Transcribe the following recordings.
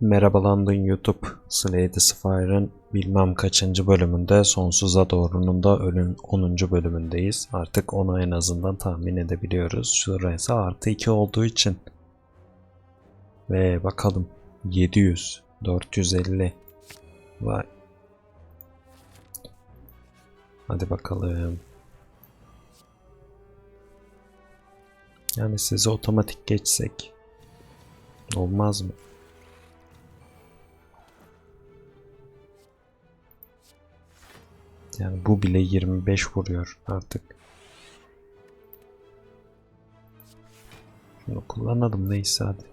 Merhabalandın YouTube. Slade Spire'ın bilmem kaçıncı bölümünde Sonsuza Doğru'nun da ölün 10. bölümündeyiz. Artık onu en azından tahmin edebiliyoruz. Şurası artı 2 olduğu için. Ve bakalım 700, 450. Vay. Hadi bakalım. Yani size otomatik geçsek. Olmaz mı? Yani bu bile 25 vuruyor artık. Şunu kullanalım neyse hadi.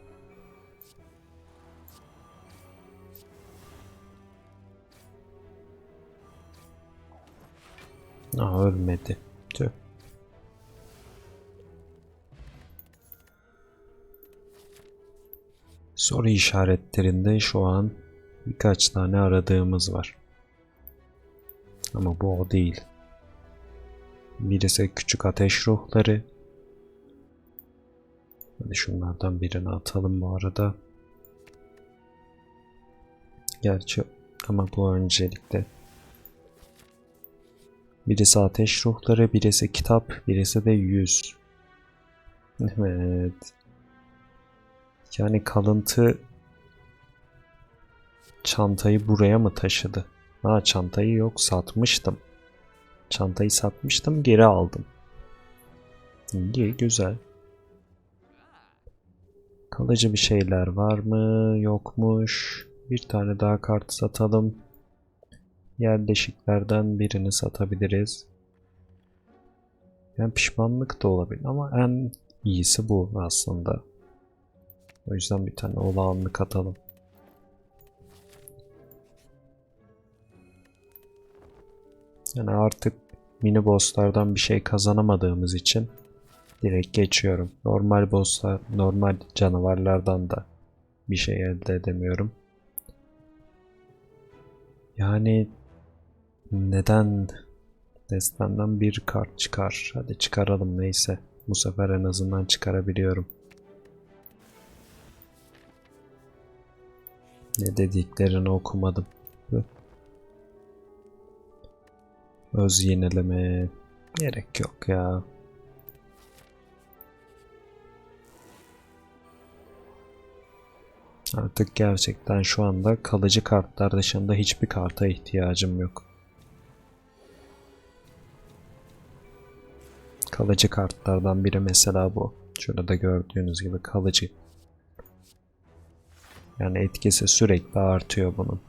Aa ölmedi. Tüh. Soru işaretlerinde şu an birkaç tane aradığımız var. Ama bu o değil. Birisi küçük ateş ruhları. Hadi şunlardan birini atalım bu arada. Gerçi ama bu öncelikle. Birisi ateş ruhları, birisi kitap, birisi de yüz. Evet. Yani kalıntı çantayı buraya mı taşıdı? Ha çantayı yok satmıştım. Çantayı satmıştım geri aldım. İyi güzel. Kalıcı bir şeyler var mı? Yokmuş. Bir tane daha kart satalım. Yerleşiklerden birini satabiliriz. Yani pişmanlık da olabilir ama en iyisi bu aslında. O yüzden bir tane olağanlık atalım. Yani artık mini bosslardan bir şey kazanamadığımız için direkt geçiyorum. Normal bosslar, normal canavarlardan da bir şey elde edemiyorum. Yani neden destemden bir kart çıkar? Hadi çıkaralım neyse. Bu sefer en azından çıkarabiliyorum. Ne dediklerini okumadım. Öz yenileme gerek yok ya. Artık gerçekten şu anda kalıcı kartlar dışında hiçbir karta ihtiyacım yok. Kalıcı kartlardan biri mesela bu. Şurada gördüğünüz gibi kalıcı. Yani etkisi sürekli artıyor bunun.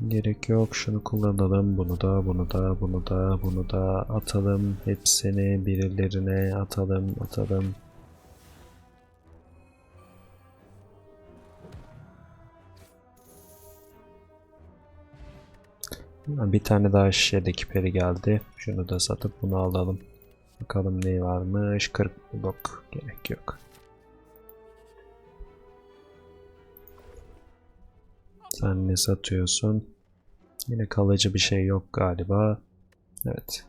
Gerek yok. Şunu kullanalım. Bunu da, bunu da, bunu da, bunu da atalım. Hepsini birilerine atalım, atalım. Bir tane daha şişedeki peri geldi. Şunu da satıp bunu alalım. Bakalım ne varmış. 40 blok. Gerek yok. Sen ne satıyorsun? Yine kalıcı bir şey yok galiba. Evet.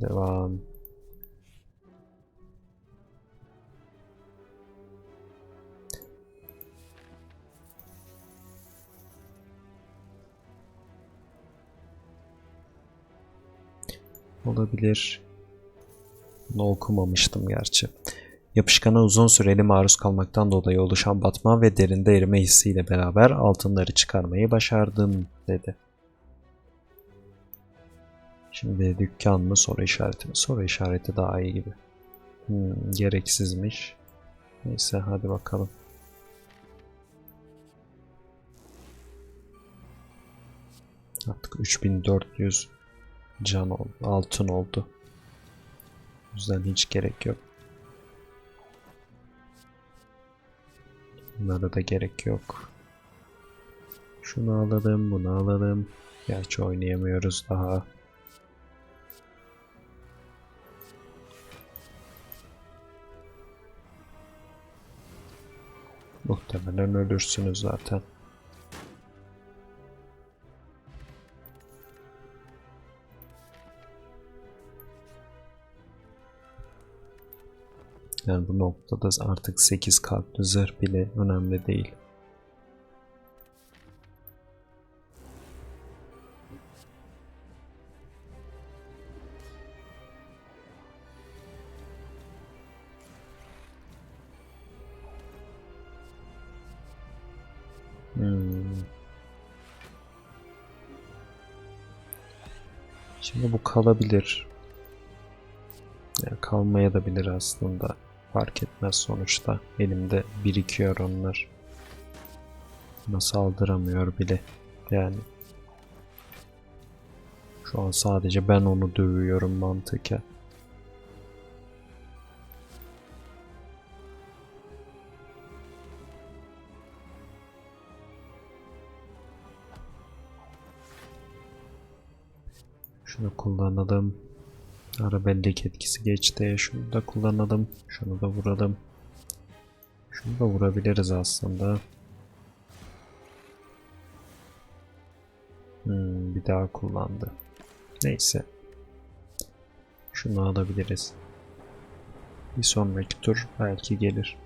Devam. Olabilir. Bunu okumamıştım gerçi. Yapışkana uzun süreli maruz kalmaktan dolayı oluşan batma ve derinde erime hissiyle beraber altınları çıkarmayı başardım dedi. Şimdi dükkan mı soru işareti mi? Soru işareti daha iyi gibi. Hmm, gereksizmiş. Neyse hadi bakalım. Artık 3400 can oldu, altın oldu. O yüzden hiç gerek yok. Bunlara da gerek yok. Şunu alalım, bunu alalım. Gerçi oynayamıyoruz daha. Muhtemelen ölürsünüz zaten. Yani bu noktada artık 8 kalpli zırh bile önemli değil. Hmm. Şimdi bu kalabilir. Ya kalmaya da bilir aslında. Fark etmez sonuçta. Elimde birikiyor onlar. Buna saldıramıyor bile. Yani. Şu an sadece ben onu dövüyorum mantıken. Şunu kullanalım. Arabellik etkisi geçti. Şunu da kullanalım. Şunu da vuralım. Şunu da vurabiliriz aslında. Hmm, bir daha kullandı. Neyse. Şunu alabiliriz. Bir sonraki tur belki gelir.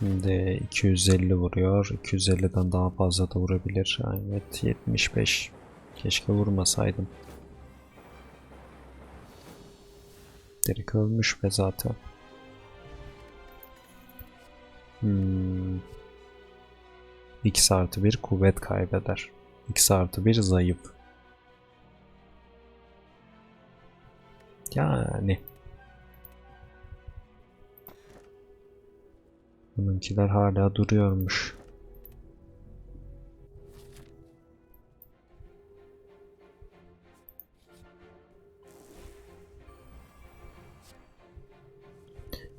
Şimdi 250 vuruyor. 250'den daha fazla da vurabilir. Evet 75. Keşke vurmasaydım. Direkt ölmüş be zaten. Hmm. X artı 1 kuvvet kaybeder. X artı 1 zayıf. Yani. Bununkiler hala duruyormuş.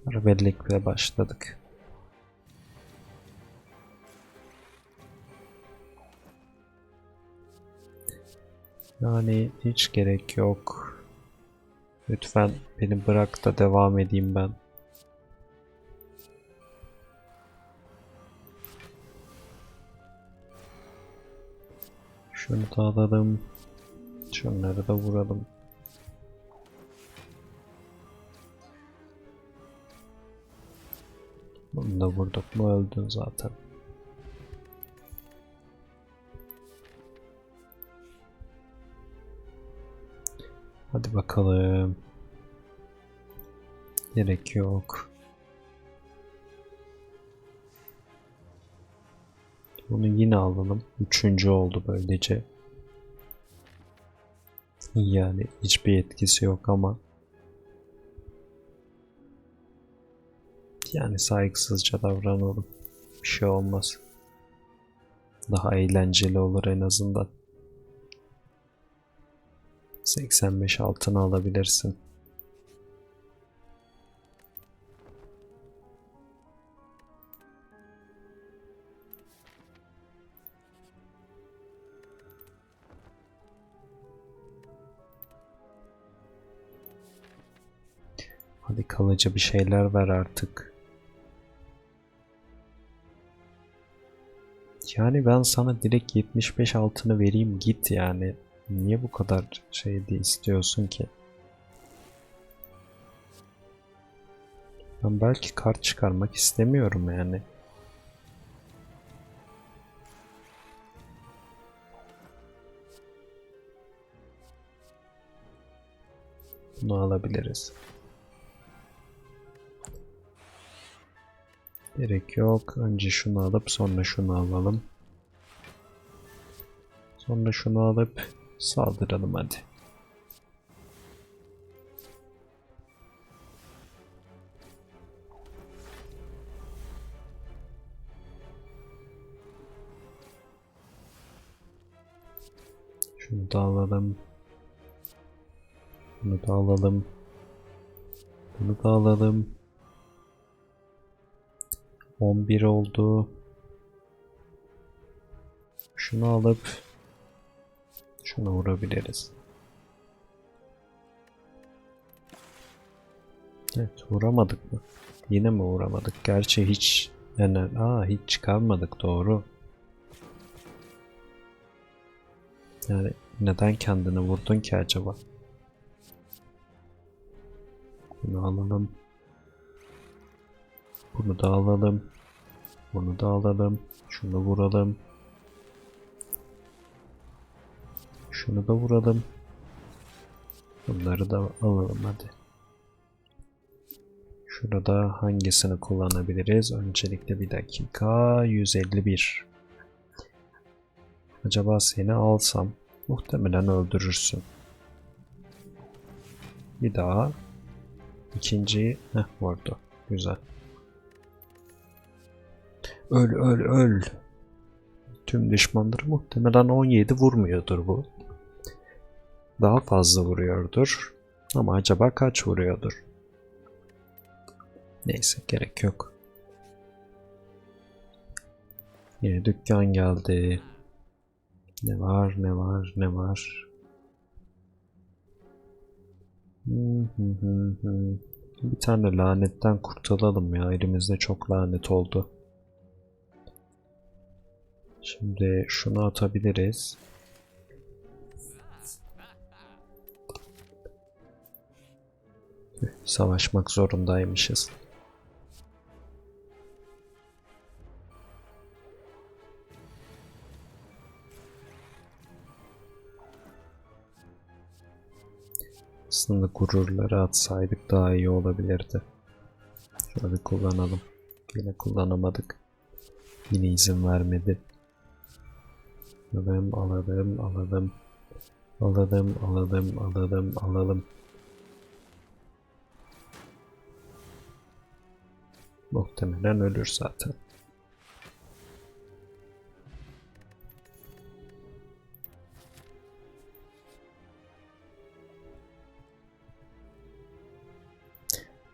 Arabellikle başladık. Yani hiç gerek yok. Lütfen beni bırak da devam edeyim ben. Şunu da alalım. Şunları da vuralım. Bunu da vurduk mu öldün zaten. Hadi bakalım. Gerek yok. Bunu yine alalım. Üçüncü oldu böylece. Yani hiçbir etkisi yok ama. Yani saygısızca davranalım. Bir şey olmaz. Daha eğlenceli olur en azından. 85 altını alabilirsin. Hadi kalıcı bir şeyler ver artık. Yani ben sana direkt 75 altını vereyim git yani. Niye bu kadar şey de istiyorsun ki? Ben belki kart çıkarmak istemiyorum yani. Bunu alabiliriz. Gerek yok. Önce şunu alıp sonra şunu alalım. Sonra şunu alıp saldıralım hadi. Şunu da alalım. Bunu da alalım. Bunu da alalım. 11 oldu. Şunu alıp şuna vurabiliriz. Evet vuramadık mı? Yine mi vuramadık? Gerçi hiç yani aa hiç çıkarmadık doğru. Yani Neden kendini vurdun ki acaba? Bunu alalım. Bunu da alalım. Bunu da alalım. Şunu vuralım. Şunu da vuralım. Bunları da alalım hadi. Şurada hangisini kullanabiliriz? Öncelikle bir dakika. 151. Acaba seni alsam muhtemelen öldürürsün. Bir daha. İkinciyi heh, vurdu. Güzel. Öl öl öl. Tüm düşmanları muhtemelen 17 vurmuyordur bu. Daha fazla vuruyordur. Ama acaba kaç vuruyordur? Neyse gerek yok. Yine dükkan geldi. Ne var ne var ne var. Bir tane lanetten kurtulalım ya. Elimizde çok lanet oldu. Şimdi şunu atabiliriz. Savaşmak zorundaymışız. Aslında gururları atsaydık daha iyi olabilirdi. Şöyle kullanalım. Yine kullanamadık. Yine izin vermedi. Alalım, alalım, alalım. Alalım, alalım, alalım, alalım. Muhtemelen ölür zaten.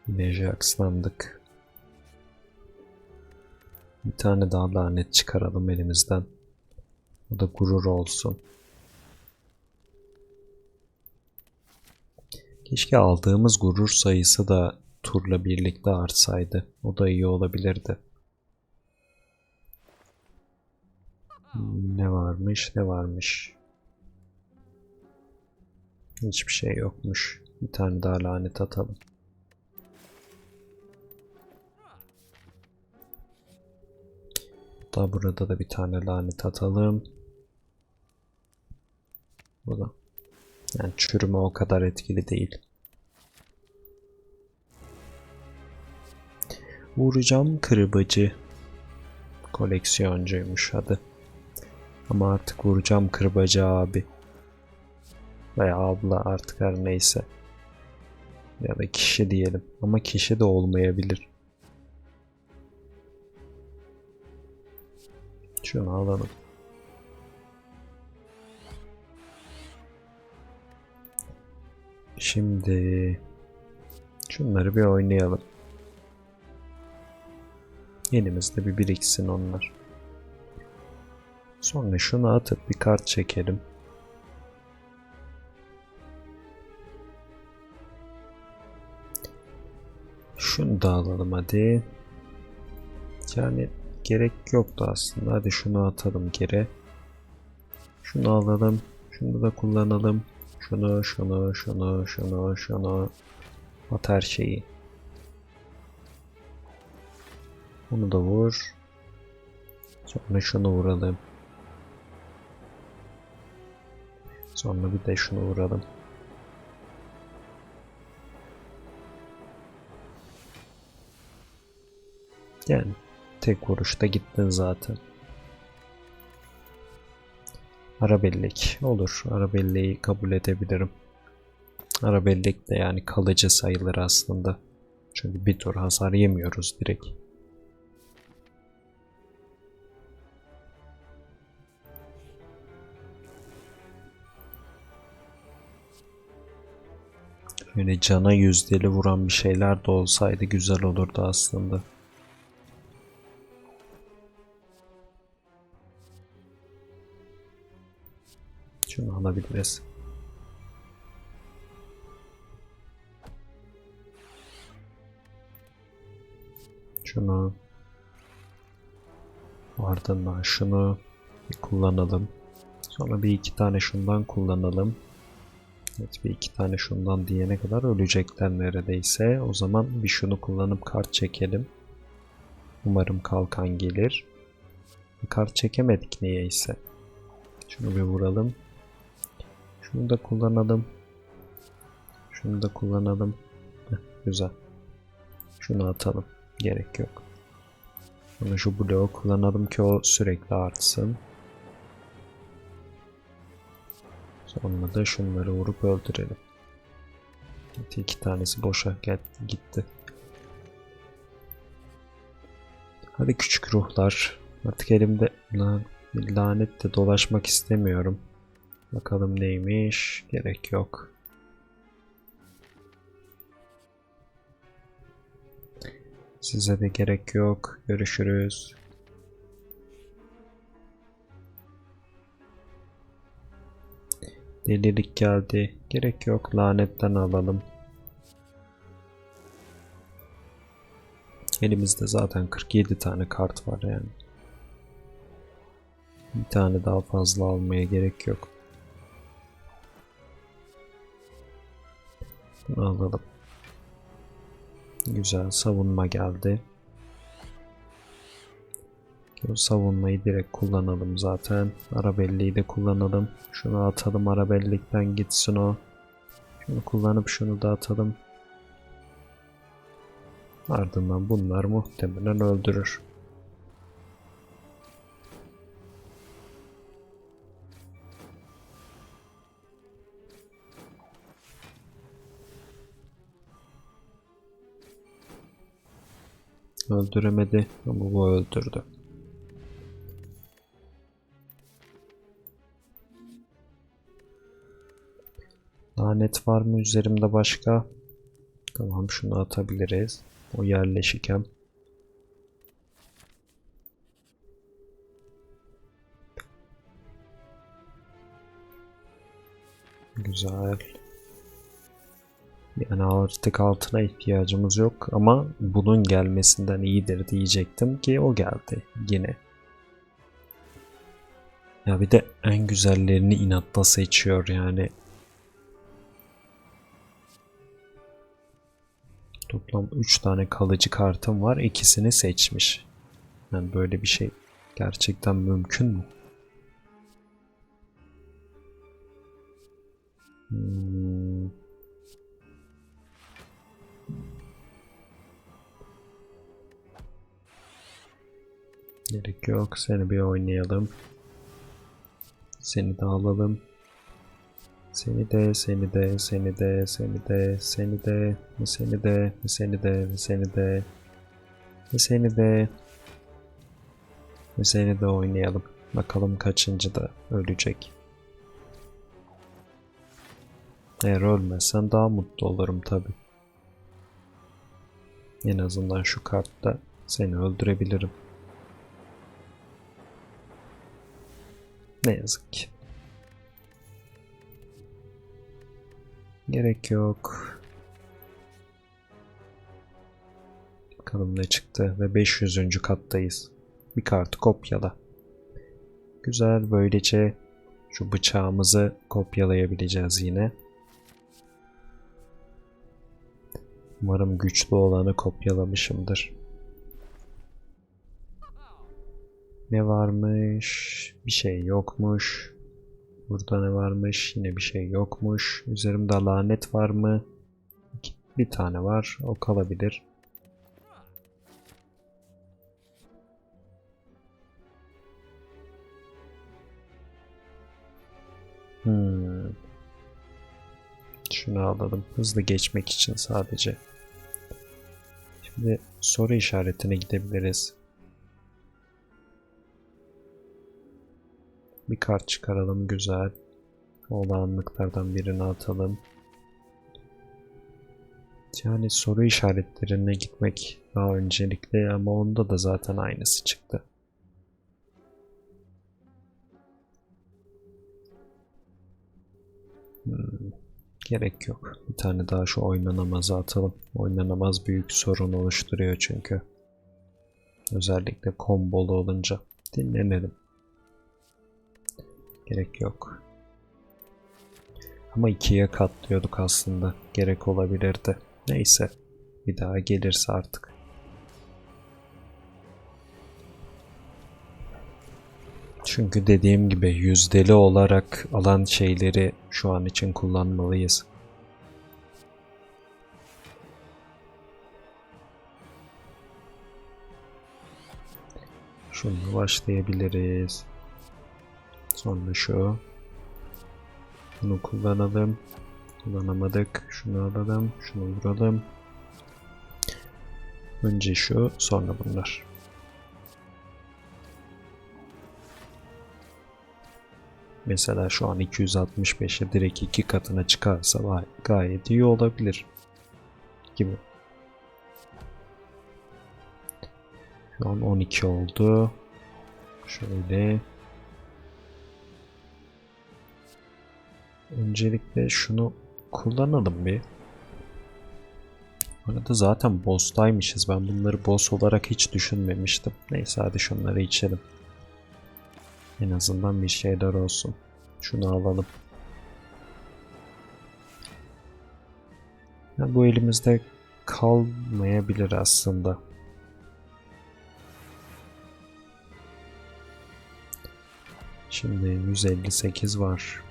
Yine jaxlandık. Bir tane daha lanet çıkaralım elimizden. O da gurur olsun. Keşke aldığımız gurur sayısı da turla birlikte artsaydı. O da iyi olabilirdi. Ne varmış ne varmış. Hiçbir şey yokmuş. Bir tane daha lanet atalım. Hatta burada da bir tane lanet atalım. Bu da. Yani çürüme o kadar etkili değil. Vuracağım kırbacı. Koleksiyoncuymuş hadi. Ama artık vuracağım kırbacı abi. Veya abla artık her neyse. Ya da kişi diyelim. Ama kişi de olmayabilir. Şunu alalım. Şimdi şunları bir oynayalım. Elimizde bir biriksin onlar. Sonra şunu atıp bir kart çekelim. Şunu da alalım hadi. Yani gerek yoktu aslında. Hadi şunu atalım geri. Şunu alalım. Şunu da kullanalım. Şunu, şunu, şunu, şunu, şunu. At her şeyi. Onu da vur. Sonra şunu vuralım. Sonra bir de şunu vuralım. Yani tek vuruşta gittin zaten. Arabellek olur. Arabelleği kabul edebilirim. Arabellek de yani kalıcı sayılır aslında. Çünkü bir tur hasar yemiyoruz direkt. Böyle cana yüzdeli vuran bir şeyler de olsaydı güzel olurdu aslında. Alabiliriz. Şunu ardından şunu kullanalım. Sonra bir iki tane şundan kullanalım. Evet bir iki tane şundan diyene kadar ölecekler neredeyse. O zaman bir şunu kullanıp kart çekelim. Umarım kalkan gelir. Kart çekemedik niyeyse. Şunu bir vuralım. Şunu da kullanalım. Şunu da kullanalım. Heh, güzel. Şunu atalım. Gerek yok. Sonra şu bloğu kullanalım ki o sürekli artsın. Sonra da şunları vurup öldürelim. İki tanesi boşa gel- gitti. Hadi küçük ruhlar. Artık elimde lan, lanetle dolaşmak istemiyorum. Bakalım neymiş. Gerek yok. Size de gerek yok. Görüşürüz. Delilik geldi. Gerek yok. Lanetten alalım. Elimizde zaten 47 tane kart var yani. Bir tane daha fazla almaya gerek yok. Alalım. Güzel savunma geldi. O savunmayı direkt kullanalım zaten. Arabelli'yi de kullanalım. Şunu atalım arabellikten gitsin o. Şunu kullanıp şunu da atalım. Ardından bunlar muhtemelen öldürür. Öldüremedi ama bu öldürdü. Lanet var mı üzerimde başka? Tamam şunu atabiliriz. O yerleşiken. Güzel. Yani artık altına ihtiyacımız yok ama bunun gelmesinden iyidir diyecektim ki o geldi yine. Ya bir de en güzellerini inatla seçiyor yani. Toplam 3 tane kalıcı kartım var. ikisini seçmiş. Yani böyle bir şey gerçekten mümkün mü? Hmm. Gerek yok. Seni bir oynayalım. Seni de alalım. Seni de, seni de, seni de, seni de, seni de, seni de, seni de, seni de, seni de, seni de oynayalım. Bakalım kaçıncı da ölecek. Eğer ölmezsen daha mutlu olurum tabi. En azından şu kartta seni öldürebilirim. Ne yazık ki. Gerek yok. Bakalım ne çıktı ve 500. kattayız. Bir kartı kopyala. Güzel böylece şu bıçağımızı kopyalayabileceğiz yine. Umarım güçlü olanı kopyalamışımdır. Ne varmış? Bir şey yokmuş. Burada ne varmış? Yine bir şey yokmuş. Üzerimde lanet var mı? Bir tane var. O kalabilir. Hmm. Şunu alalım. Hızlı geçmek için sadece. Şimdi soru işaretine gidebiliriz. Bir kart çıkaralım güzel. Olağanlıklardan birini atalım. Yani soru işaretlerine gitmek daha öncelikli ama onda da zaten aynısı çıktı. Hmm, gerek yok. Bir tane daha şu oynanamazı atalım. Oynanamaz büyük sorun oluşturuyor çünkü. Özellikle kombolu olunca. Dinlenelim. Gerek yok. Ama ikiye katlıyorduk aslında. Gerek olabilirdi. Neyse. Bir daha gelirse artık. Çünkü dediğim gibi yüzdeli olarak alan şeyleri şu an için kullanmalıyız. Şunu başlayabiliriz. Sonra şu. Bunu kullanalım. Kullanamadık. Şunu alalım. Şunu vuralım. Önce şu, sonra bunlar. Mesela şu an 265'e direkt iki katına çıkarsa gay- gayet iyi olabilir. Gibi. Şu an 12 oldu. Şöyle. Öncelikle şunu kullanalım bir. Arada zaten boss'taymışız. Ben bunları boss olarak hiç düşünmemiştim. Neyse hadi şunları içelim. En azından bir şeyler olsun. Şunu alalım. Ya bu elimizde kalmayabilir aslında. Şimdi 158 var.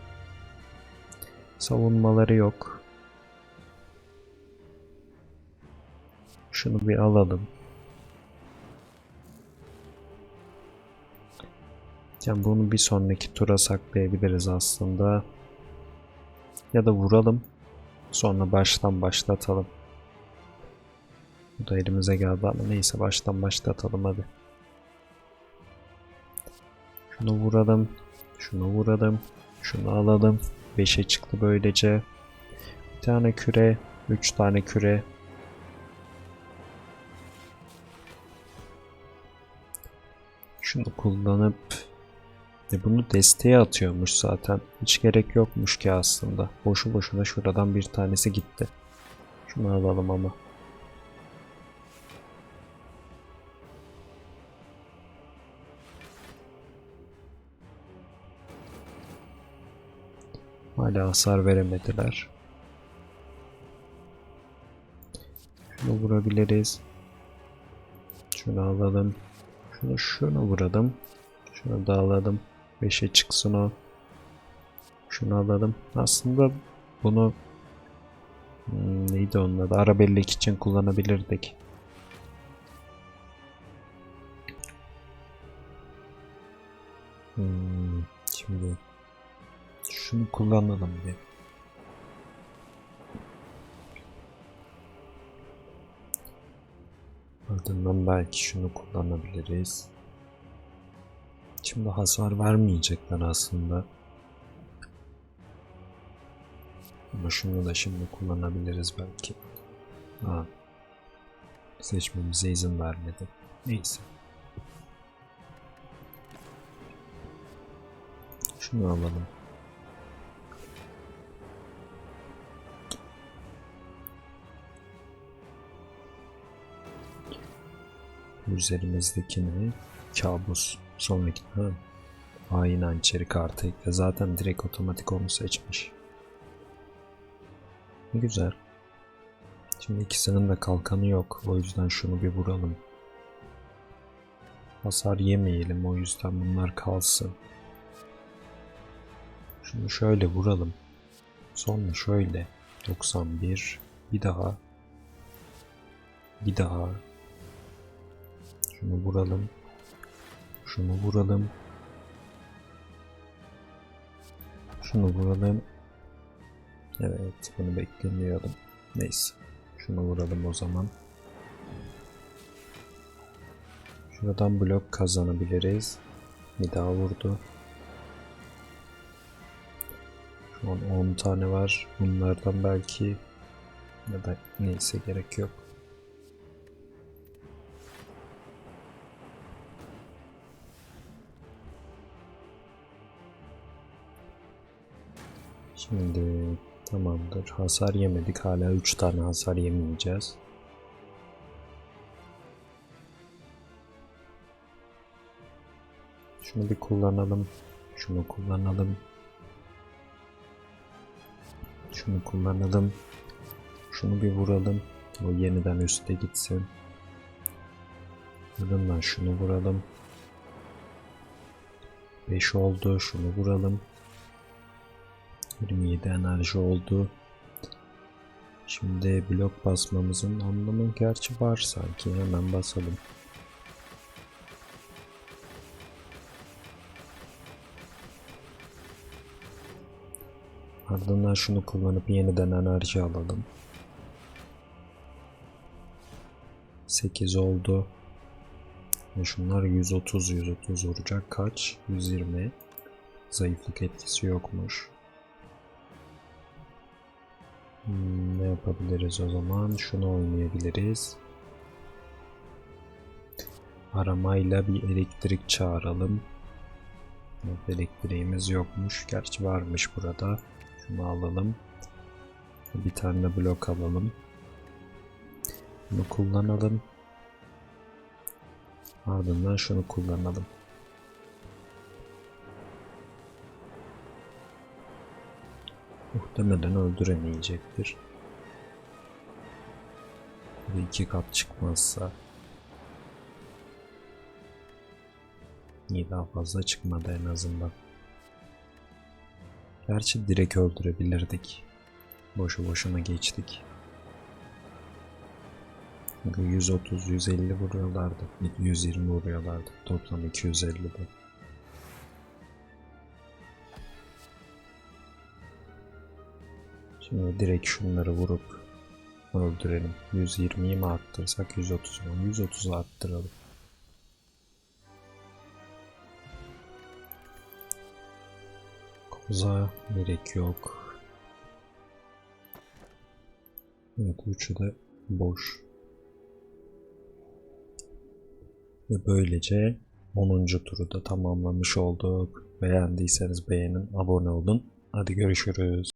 Savunmaları yok. Şunu bir alalım. Yani bunu bir sonraki tura saklayabiliriz aslında. Ya da vuralım. Sonra baştan başlatalım. Bu da elimize geldi ama neyse baştan başlatalım hadi. Şunu vuralım. Şunu vuralım. Şunu alalım. 5'e çıktı böylece. Bir tane küre. 3 tane küre. Şunu kullanıp e bunu desteğe atıyormuş zaten. Hiç gerek yokmuş ki aslında. Boşu boşuna şuradan bir tanesi gitti. Şunu alalım ama. Hala hasar veremediler. Şunu vurabiliriz. Şunu alalım. Şunu şunu vuralım. Şunu da alalım. 5'e çıksın o. Şunu alalım. Aslında bunu hmm, neydi onun adı? Arabellek için kullanabilirdik. Hmm, şimdi şunu kullanalım bir. Ardından belki şunu kullanabiliriz. Şimdi hasar vermeyecekler aslında. Ama şunu da şimdi kullanabiliriz belki. Ha. Seçmemize izin vermedi. Neyse. Şunu alalım. Üzerimizdekini kabus. Sonraki ha. Hain hançeri kartı ekle. Zaten direkt otomatik onu seçmiş. Ne güzel. Şimdi ikisinin de kalkanı yok. O yüzden şunu bir vuralım. Hasar yemeyelim. O yüzden bunlar kalsın. Şunu şöyle vuralım. Sonra şöyle. 91. Bir daha. Bir daha. Şunu vuralım. Şunu vuralım. Şunu vuralım. Evet, bunu beklemiyordum. Neyse. Şunu vuralım o zaman. Şuradan blok kazanabiliriz. Bir daha vurdu. Şu an 10 tane var. Bunlardan belki ya da neyse gerek yok. Şimdi tamamdır. Hasar yemedik. Hala 3 tane hasar yemeyeceğiz. Şunu bir kullanalım. Şunu kullanalım. Şunu kullanalım. Şunu bir vuralım. O yeniden üste gitsin. Ardından şunu vuralım. 5 oldu. Şunu vuralım. 27 enerji oldu. Şimdi blok basmamızın anlamı gerçi var sanki. Hemen basalım. Ardından şunu kullanıp yeniden enerji alalım. 8 oldu. Şunlar 130 130 vuracak. Kaç? 120. Zayıflık etkisi yokmuş. Hmm, ne yapabiliriz o zaman? Şunu oynayabiliriz. Aramayla bir elektrik çağıralım. Elektriğimiz yokmuş. Gerçi varmış burada. Şunu alalım. Bir tane blok alalım. Bunu kullanalım. Ardından şunu kullanalım. Muhtemelen öldüremeyecektir. Bu iki kat çıkmazsa iyi daha fazla çıkmadı en azından. Gerçi direkt öldürebilirdik. Boşu boşuna geçtik. Çünkü 130-150 vuruyorlardı. 120 vuruyorlardı. Toplam 250 bu. Şimdi direkt şunları vurup öldürelim. 120'yi mi arttırsak 130 mu? 130'u arttıralım. Koza gerek yok. Evet üçü de boş. Ve böylece 10. turu da tamamlamış olduk. Beğendiyseniz beğenin, abone olun. Hadi görüşürüz.